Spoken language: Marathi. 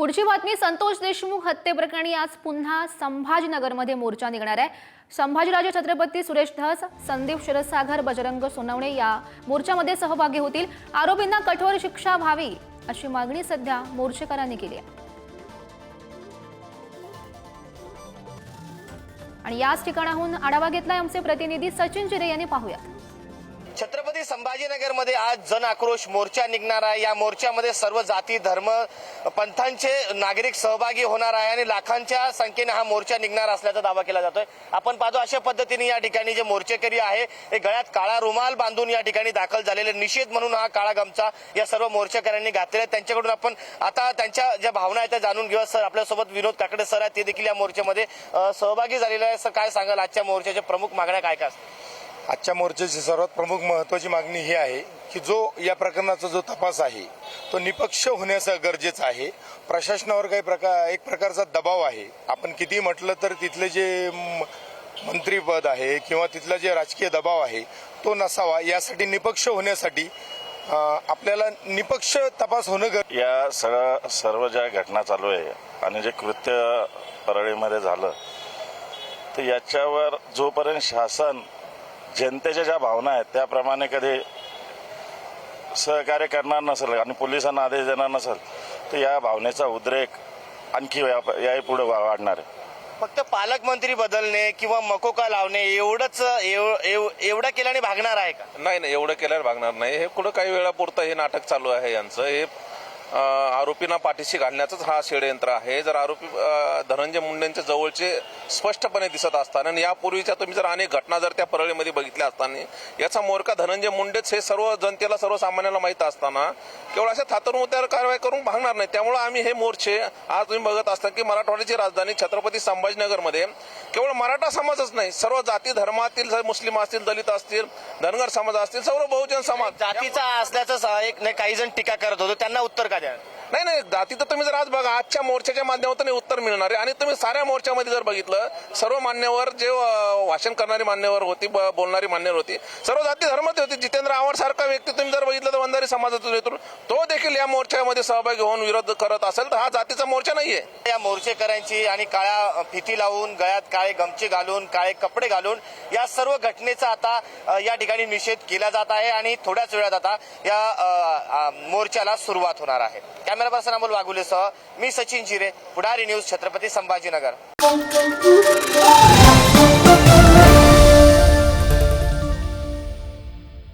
पुढची बातमी संतोष देशमुख हत्येप्रकरणी आज पुन्हा संभाजीनगरमध्ये मोर्चा निघणार आहे. संभाजीराजे छत्रपती सुरेश धस संदीप क्षीरसागर बजरंग सोनवणे या मोर्चामध्ये सहभागी होतील. आरोपींना कठोर शिक्षा व्हावी अशी मागणी सध्या मोर्चेकरांनी केली आहे. आणि याच ठिकाणाहून आढावा घेतलाय आमचे प्रतिनिधी सचिन चिरे यांनी पाहूयात. छत्रपती संभाजीनगरमध्ये आज जन आक्रोश मोर्चा निघणार आहे. या मोर्चामध्ये सर्व जाती धर्म पंथांचे नागरिक सहभागी होणार आहे आणि लाखांच्या संख्येने हा मोर्चा निघणार असल्याचा दावा केला जातोय. आपण पाहतो अशा पद्धतीने या ठिकाणी जे मोर्चेकरी आहे ते गळ्यात काळा रुमाल बांधून या ठिकाणी दाखल झालेले निषेध म्हणून हा काळा गमचा या सर्व मोर्चेकऱ्यांनी घातलेला आहे. त्यांच्याकडून आपण आता त्यांच्या ज्या भावना आहेत त्या जाणून घेऊया. सर आपल्यासोबत विनोद काकडे सर आहेत. ते देखील या मोर्चामध्ये सहभागी झालेले आहे सर काय सांगाल? आजच्या मोर्चाच्या प्रमुख मागण्या काय काय असतात आजच्या मोर्चाची सर्वात प्रमुख महत्वाची मागणी ही आहे की जो या प्रकरणाचा जो तपास आहे तो निपक्ष होण्याचं गरजेचं आहे. प्रशासनावर काही प्रकार एक प्रकारचा दबाव आहे. आपण किती म्हटलं तर तिथले जे मंत्रीपद आहे किंवा तिथला जे राजकीय दबाव आहे तो नसावा. यासाठी निपक्ष होण्यासाठी आपल्याला निपक्ष तपास होणं गर या सगळ्या सर्व ज्या घटना चालू आहे आणि जे कृत्य परळीमध्ये झालं तर याच्यावर जोपर्यंत शासन जनतेच्या ज्या भावना आहेत त्याप्रमाणे कधी सहकार्य करणार नसेल आणि पोलिसांना आदेश देणार नसेल तर या भावनेचा उद्रेक आणखी या- याही पुढे वाढणार आहे. फक्त पालकमंत्री बदलणे किंवा मकोका लावणे एवढंच एव- एव- एवढं केल्याने भागणार आहे का? नाही नाही एवढं केल्यावर भागणार नाही. हे कुठं काही वेळापुरतं हे नाटक चालू आहे यांचं. हे आरोपींना पाठीशी घालण्याचंच हा षडयंत्र आहे. जर आरोपी धनंजय मुंडेंच्या जवळचे स्पष्टपणे दिसत असताना आणि यापूर्वीच्या तुम्ही जर अनेक घटना जर त्या परळीमध्ये बघितल्या असताना याचा मोरका धनंजय मुंडेच हे सर्व जनतेला सर्वसामान्याला माहीत असताना केवळ अशा थातरमुत्यावर कारवाई करून भागणार नाही. त्यामुळे आम्ही हे मोर्चे आज तुम्ही बघत असता की मराठवाड्याची राजधानी छत्रपती संभाजीनगरमध्ये केवळ मराठा समाजच नाही सर्व जाती धर्मातील मुस्लिम असतील दलित असतील धनगर समाज असतील सर्व बहुजन समाज. जातीचा असल्याचं एक नाही काही जण टीका करत होतो त्यांना उत्तर काय द्या. नाही नाही जाती तर तुम्ही जर आज बघा आजच्या मोर्चाच्या माध्यमातून उत्तर मिळणार आहे. आणि तुम्ही साऱ्या मोर्चामध्ये जर बघितलं सर्व मान्यवर जे भाषण करणारी मान्यवर होती बोलणारी मान्यवर होती सर्व जाती धर्मात होती. जितेंद्र आव्हाड सारखा व्यक्ती तुम्ही जर बघितलं तर वंधारी समाजातून येतो. तो देखील या मोर्चामध्ये सहभागी होऊन विरोध करत असेल तर हा जातीचा मोर्चा नाहीये. या मोर्चेकरांची आणि काळ्या फिती लावून गळ्यात काळे गमचे घालून काळे कपडे घालून या सर्व घटनेचा आता या ठिकाणी निषेध केला जात आहे आणि थोड्याच वेळात आता या मोर्चाला सुरुवात होणार आहे. कॅमेरा पर्सन अमोल वाघुलेसह मी सचिन जिरे पुढारी न्यूज छत्रपती संभाजीनगर.